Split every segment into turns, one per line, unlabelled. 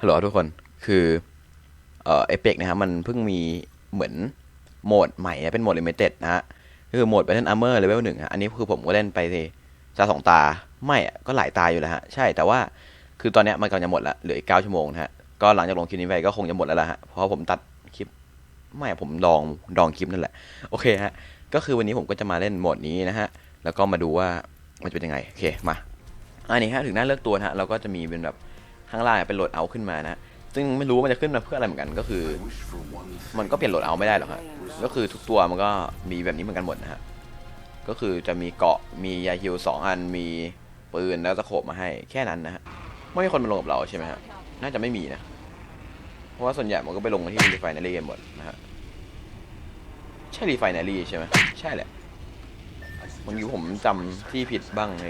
ฮัลโหลทุกคน คือเอ่อเอเปกนะฮะมันเพิ่งมีเหมือนโหมดใหม่นะเป็นโหมดลิมิเต็ดนะฮะคือโหมด Battle Armor Level หนึ่งฮะอันนี้คือผมก็เล่นไปสิตาสองตาไม่ก็หลายตาอยู่แล้วฮะ ใช่แต่ว่าคือตอนเนี้ยมันกำลังจะหมดละเหลืออีกเก้าชั่วโมงนะฮะก็หลังจากลงคลิปนี้ไปก็คงจะหมดแล้วล่ะฮะเพราะผมตัดคลิปไม่ผมลองลองคลิปนั่นแหละโอเคฮะก็คือวันนี้ผมก็จะมาเล่นโหมดนี้นะฮะแล้วก็มาดูว่ามันจะเป็นยังไงโอเคมาอันนี้ฮะถึงหน้าเลือกตัวนะฮะเราก็จะมีเป็นแบบ ข้างล่างเป็นโหลดเอาขึ้นมานะซึ่งไม่รู้มันจะขึ้นมาเพื่ออะไรเหมือนกันก็คือ มันก็เปลี่ยนโหลดเอาไม่ได้หรอกครับก็คือทุกตัวมันก็มีแบบนี้เหมือนกันหมดนะฮะก็คือจะมีเกาะมียาฮิวสองอันมีปืนแล้วตะโขบมาให้แค่นั้นนะฮะไม่มีคนมาลงกับเราใช่ไหมฮะน่าจะไม่มีนะ เพราะว่าส่วนใหญ่มันก็ไปลงที่รีไฟนารีกันหมดนะฮะใช่รีไฟนารีใช่ไหมใช่แหละบางทีผมจำที่ผิดบ้างใน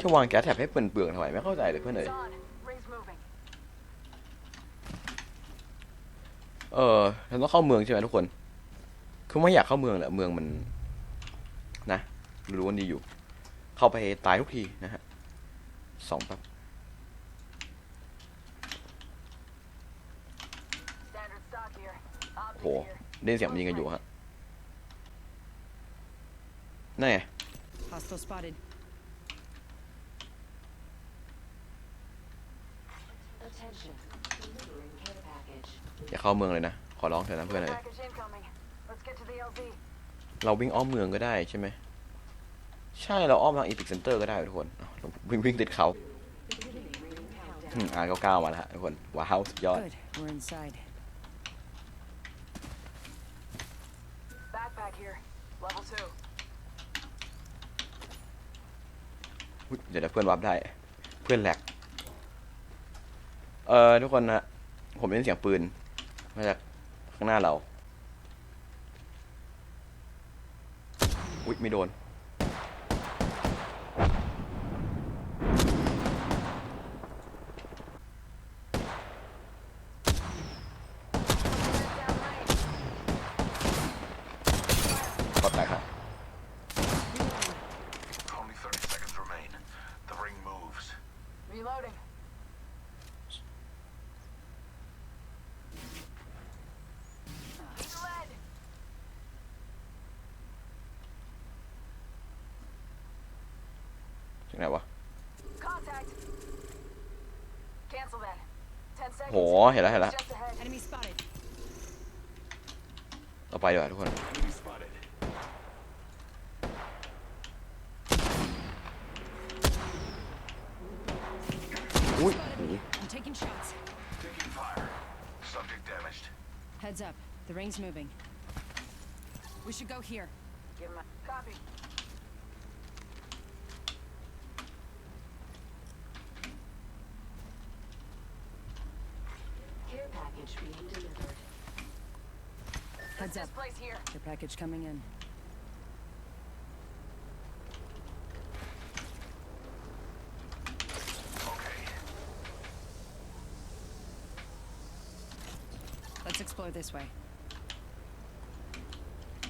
ที่วางแก๊สแท็บให้เปลืองเปลืองทำไมไม่เข้าใจเลยเพื่อนเอ๋ยเออเราต้องเข้าเมืองใช่ไหมทุกคน คือไม่อยากเข้าเมืองแหละเมืองมัน นะรู้วันดีอยู่ เข้าไปตายทุกทีนะฮะสองแป๊บโหได้ยินเสียงมันยิงกันอยู่ฮะนั่นไง อย่าเข้าเมืองเลยนะ ขอร้องเถอะนะเพื่อน
Care
เอ๋ย
package incoming. Let's get to the LZ.
เราวิ่งอ้อมเมืองก็ได้ใช่ไหม ใช่เราอ้อมทางอีพิกเซนเตอร์ก็ได้ทุกคนอ้าวเราวิ่งวิ่งติดเขา
Beginning ring countdown.
อืมอาร์เก้าเก้ามาแล้วฮะทุกคน ว้าวสุดยอด
Good. We're inside.
Backpack here. Level two.
อุ๊ยเดี๋ยวเดี๋ยวเพื่อนวับได้ เพื่อนแหลก เออทุกคนนะผมได้ยินเสียงปืน มาจากข้างหน้าเรา อุ๊ยไม่โดนกดแตกครับ ไหนวะ
Contact. Cancel that. Ten seconds.
โห เห็นแล้วเห็นแล้ว
Just ahead.
Enemy spotted.
เราไปดีกว่าทุกคน
Enemy spotted.
อุ้ยโห
I'm
package being delivered.
Heads
This
up.
place here.
Your package coming in.
Okay.
Let's explore this way.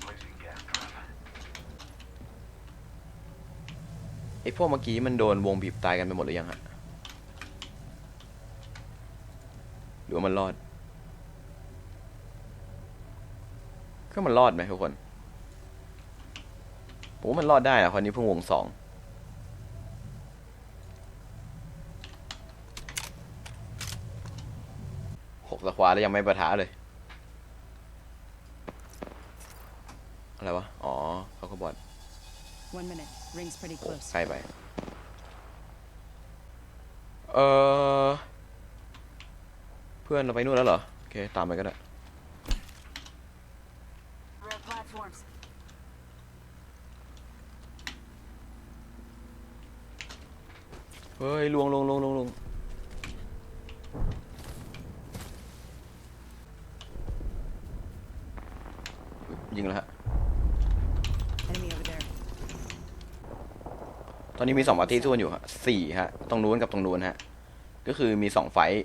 Placing gas trap.
ไอ้พวกเมื่อกี้มันโดนวงบีบตายกันไปหมดหรือยังฮะ หรือว่ามันรอด ก็มันรอดไหมทุกคนผมว่ามันรอดได้อะคนนี้เพิ่งวงสองหกสควาแล้วยังไม่ประทะเลย อะไรวะ อ๋อเขาก็บอด
One minute. Ring's pretty
โอ้
close.
ใกล้ไป เออ เพื่อนเราไปนู่นแล้วเหรอ โอเค ตามไปก็ได้ เฮ้ยลวงลวงลวงลวงลวงยิงแล้วฮะ
Enemy over there.
ตอนนี้มีสองปาร์ตี้สู้กันอยู่ฮะสี่ฮะ ตรงนู้นกับตรงนู้นฮะ ก็คือมีสองไฟท์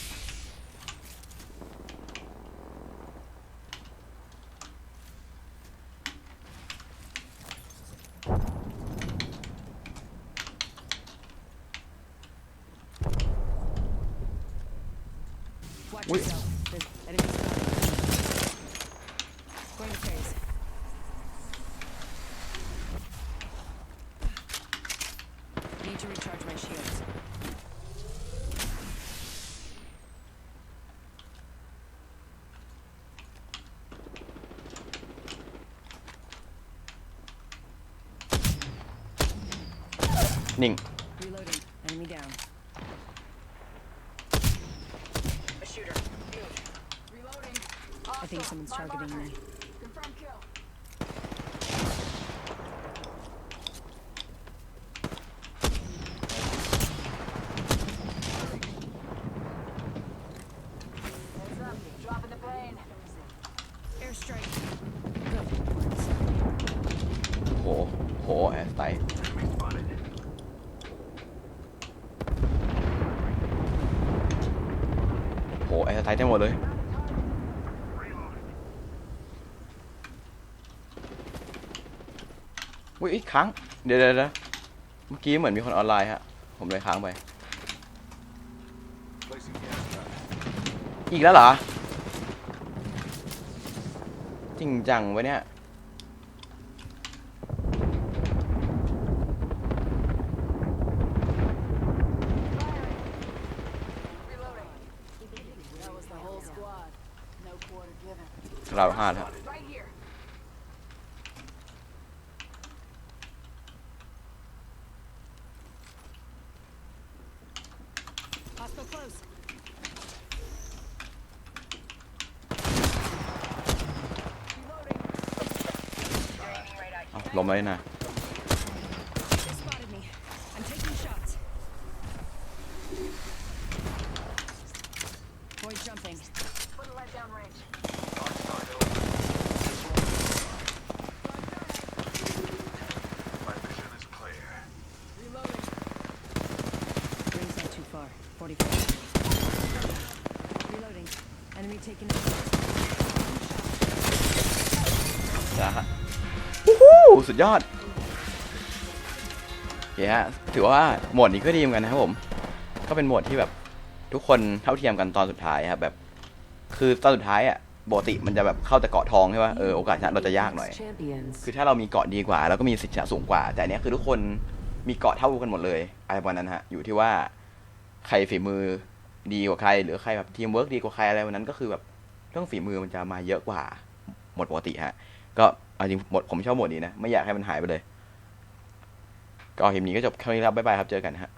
Ninh.
Reloading. Enemy down.
A shooter. Move. Reloading.
I think someone's targeting me.
สไตล์เต็มหมดเลย อุ้ยอีกค้าง เดี๋ยวเดี๋ยวเมื่อกี้เหมือนมีคนออนไลน์ฮะ ผมเลยค้างไป อีกแล้วเหรอ จริงจังวะเนี่ย
out, hide, jumping.
Put a light down range.
สุดยอดโอเคฮะถือว่าโหมดนี้ก็ดีเหมือนกันนะครับผม ก็เป็นโหมดที่แบบทุกคนเท่าเทียมกันตอนสุดท้ายครับแบบ คือตอนสุดท้ายอะปกติมันจะแบบเข้าแต่เกาะทองใช่ป่ะเออโอกาสชนะเราจะยากหน่อย
Champions.
คือถ้าเรามีเกาะดีกว่าเราก็มีสิทธิ์ชนะสูงกว่า แต่อันเนี้ยคือทุกคนมีเกาะเท่ากันหมดเลยอะไรประมาณนั้นฮะอยู่ที่ว่าใครฝีมือดีกว่าใคร หรือใครแบบทีมเวิร์กดีกว่าใครอะไรวันนั้นก็คือแบบเรื่องฝีมือมันจะมาเยอะกว่าหมดปกติฮะก็ เอาจริงหมดผมชอบหมดนี้นะ ไม่อยากให้มันหายไปเลย ก็เห็นนี้ก็จบแค่นี้แล้วบ๊ายบายครับเจอกันฮะ